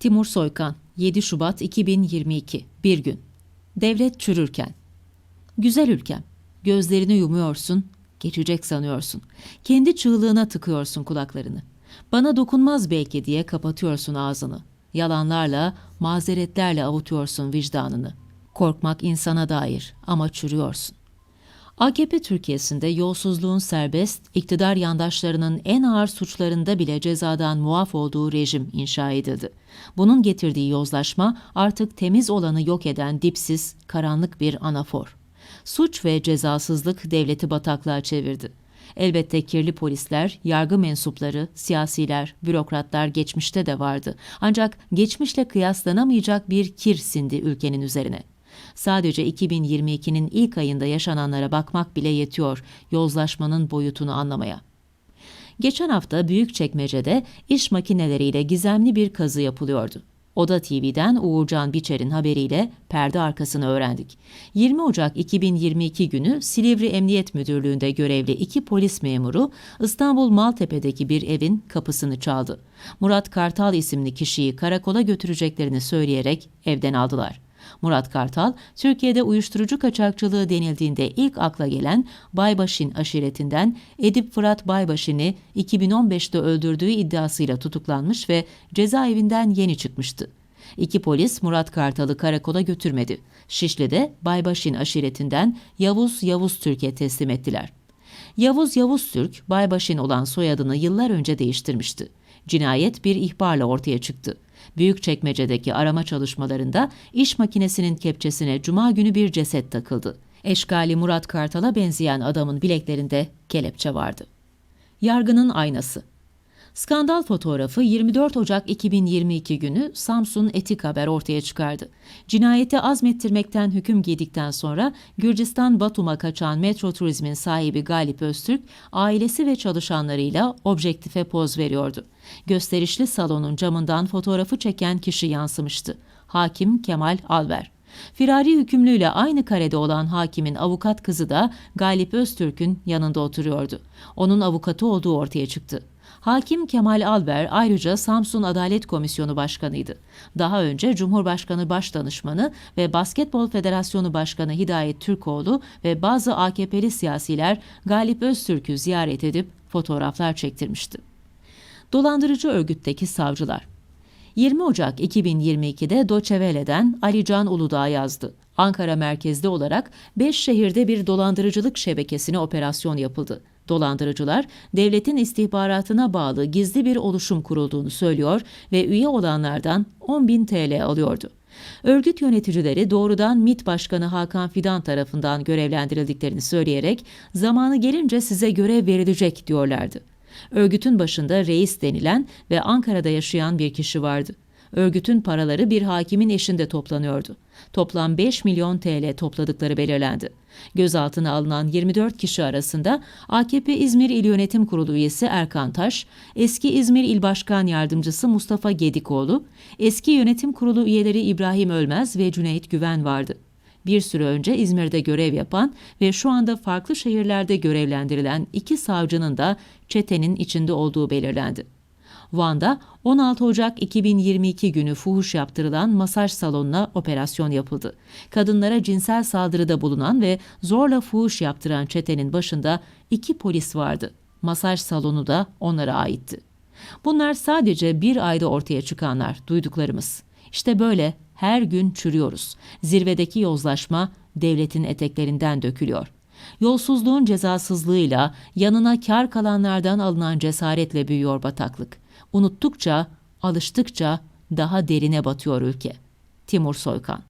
Timur Soykan 7 Şubat 2022 Bir gün. Devlet çürürken. Güzel ülkem Gözlerini yumuyorsun Geçecek sanıyorsun. Kendi çığlığına tıkıyorsun kulaklarını. Bana dokunmaz belki diye kapatıyorsun ağzını. Yalanlarla, mazeretlerle avutuyorsun vicdanını. Korkmak insana dair ama çürüyorsun AKP Türkiye'sinde yolsuzluğun serbest, iktidar yandaşlarının en ağır suçlarında bile cezadan muaf olduğu rejim inşa edildi. Bunun getirdiği yozlaşma artık temiz olanı yok eden dipsiz, karanlık bir anafor. Suç ve cezasızlık devleti bataklığa çevirdi. Elbette kirli polisler, yargı mensupları, siyasiler, bürokratlar geçmişte de vardı. Ancak geçmişle kıyaslanamayacak bir kir sindi ülkenin üzerine. Sadece 2022'nin ilk ayında yaşananlara bakmak bile yetiyor yozlaşmanın boyutunu anlamaya. Geçen hafta Büyükçekmece'de iş makineleriyle gizemli bir kazı yapılıyordu. Oda TV'den Uğurcan Biçer'in haberiyle perde arkasını öğrendik. 20 Ocak 2022 günü Silivri Emniyet Müdürlüğü'nde görevli iki polis memuru İstanbul Maltepe'deki bir evin kapısını çaldı. Murat Kartal isimli kişiyi karakola götüreceklerini söyleyerek evden aldılar. Murat Kartal, Türkiye'de uyuşturucu kaçakçılığı denildiğinde ilk akla gelen Baybaşin aşiretinden Edip Fırat Baybaşin'i 2015'te öldürdüğü iddiasıyla tutuklanmış ve cezaevinden yeni çıkmıştı. İki polis Murat Kartal'ı karakola götürmedi. Şişli'de Baybaşin aşiretinden Yavuz Yavuz Türk'e teslim ettiler. Yavuz Yavuz Türk, Baybaşin olan soyadını yıllar önce değiştirmişti. Cinayet bir ihbarla ortaya çıktı. Büyükçekmece'deki arama çalışmalarında iş makinesinin kepçesine cuma günü bir ceset takıldı. Eşkali Murat Kartal'a benzeyen adamın bileklerinde kelepçe vardı. Yargının aynası Skandal fotoğrafı 24 Ocak 2022 günü Samsun Etik Haber ortaya çıkardı. Cinayeti azmettirmekten hüküm giydikten sonra Gürcistan Batum'a kaçan Metro Turizm'in sahibi Galip Öztürk, ailesi ve çalışanlarıyla objektife poz veriyordu. Gösterişli salonun camından fotoğrafı çeken kişi yansımıştı. Hakim Kemal Alver. Firari hükümlüyle aynı karede olan hakimin avukat kızı da Galip Öztürk'ün yanında oturuyordu. Onun avukatı olduğu ortaya çıktı. Hakim Kemal Alver ayrıca Samsun Adalet Komisyonu Başkanıydı. Daha önce Cumhurbaşkanı Başdanışmanı ve Basketbol Federasyonu Başkanı Hidayet Türkoğlu ve bazı AKP'li siyasiler Galip Öztürk'ü ziyaret edip fotoğraflar çektirmişti. Dolandırıcı örgütteki savcılar 20 Ocak 2022'de Doçevele'den Ali Can Uludağ yazdı. Ankara merkezli olarak 5 şehirde bir dolandırıcılık şebekesine operasyon yapıldı. Dolandırıcılar devletin istihbaratına bağlı gizli bir oluşum kurulduğunu söylüyor ve üye olanlardan 10 bin TL alıyordu. Örgüt yöneticileri doğrudan MİT Başkanı Hakan Fidan tarafından görevlendirildiklerini söyleyerek zamanı gelince size görev verilecek diyorlardı. Örgütün başında reis denilen ve Ankara'da yaşayan bir kişi vardı. Örgütün paraları bir hakimin eşinde toplanıyordu. Toplam 5 milyon TL topladıkları belirlendi. Gözaltına alınan 24 kişi arasında AKP İzmir İl Yönetim Kurulu üyesi Erkan Taş, eski İzmir İl Başkan Yardımcısı Mustafa Gedikoğlu, eski yönetim kurulu üyeleri İbrahim Ölmez ve Cüneyt Güven vardı. Bir süre önce İzmir'de görev yapan ve şu anda farklı şehirlerde görevlendirilen iki savcının da çetenin içinde olduğu belirlendi. Van'da 16 Ocak 2022 günü fuhuş yaptırılan masaj salonuna operasyon yapıldı. Kadınlara cinsel saldırıda bulunan ve zorla fuhuş yaptıran çetenin başında iki polis vardı. Masaj salonu da onlara aitti. Bunlar sadece bir ayda ortaya çıkanlar, duyduklarımız. İşte böyle her gün çürüyoruz. Zirvedeki yozlaşma devletin eteklerinden dökülüyor. Yolsuzluğun cezasızlığıyla yanına kar kalanlardan alınan cesaretle büyüyor bataklık. Unuttukça, alıştıkça daha derine batıyor ülke. Timur Soykan